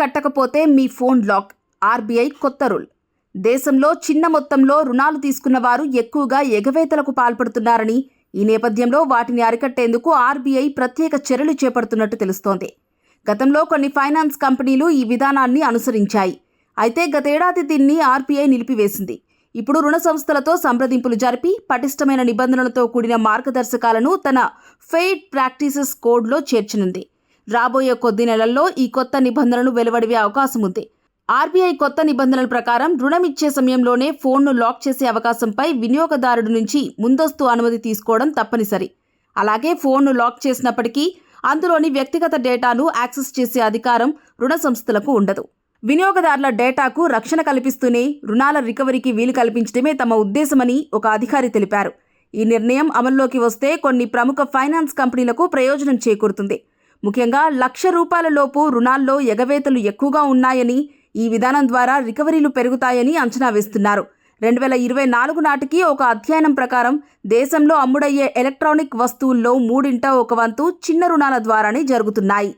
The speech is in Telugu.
కట్టకపోతే మీ ఫోన్ లాక్. ఆర్బీఐ కొత్త రూల్. దేశంలో చిన్న మొత్తంలో రుణాలు తీసుకున్న వారు ఎక్కువగా ఎగవేతలకు పాల్పడుతున్నారని ఈ నేపథ్యంలో వాటిని అరికట్టేందుకు ఆర్బీఐ ప్రత్యేక చర్యలు చేపడుతున్నట్టు తెలుస్తోంది. గతంలో కొన్ని ఫైనాన్స్ కంపెనీలు ఈ విధానాన్ని అనుసరించాయి. అయితే గతేడాది దీన్ని ఆర్బీఐ నిలిపివేసింది. ఇప్పుడు రుణ సంస్థలతో సంప్రదింపులు జరిపి పటిష్టమైన నిబంధనలతో కూడిన మార్గదర్శకాలను తన ఫెయిడ్ ప్రాక్టీసెస్ కోడ్లో చేర్చనుంది. రాబోయే కొద్ది నెలల్లో ఈ కొత్త నిబంధనలు వెలువడివే అవకాశం ఉంది ఆర్బీఐ కొత్త నిబంధనల ప్రకారం రుణం ఇచ్చే సమయంలోనే ఫోన్ను లాక్ చేసే అవకాశంపై వినియోగదారుడి నుంచి ముందస్తు అనుమతి తీసుకోవడం తప్పనిసరి. అలాగే ఫోన్ను లాక్ చేసినప్పటికీ అందులోని వ్యక్తిగత డేటాను యాక్సెస్ చేసే అధికారం రుణ సంస్థలకు ఉండదు. వినియోగదారుల డేటాకు రక్షణ కల్పిస్తూనే రుణాల రికవరీకి వీలు కల్పించడమే తమ ఉద్దేశమని ఒక అధికారి తెలిపారు. ఈ నిర్ణయం అమల్లోకి వస్తే కొన్ని ప్రముఖ ఫైనాన్స్ కంపెనీలకు ప్రయోజనం చేకూరుతుంది. ముఖ్యంగా లక్ష రూపాయల లోపు రుణాల్లో ఎగవేతలు ఎక్కువగా ఉన్నాయని ఈ విధానం ద్వారా రికవరీలు పెరుగుతాయని అంచనా వేస్తున్నారు. రెండు వేల ఇరవై నాలుగు నాటికి ఒక అధ్యయనం ప్రకారం దేశంలో అమ్ముడయ్యే ఎలక్ట్రానిక్ వస్తువుల్లో మూడింట ఒక వంతు చిన్న రుణాల ద్వారానే జరుగుతున్నాయి.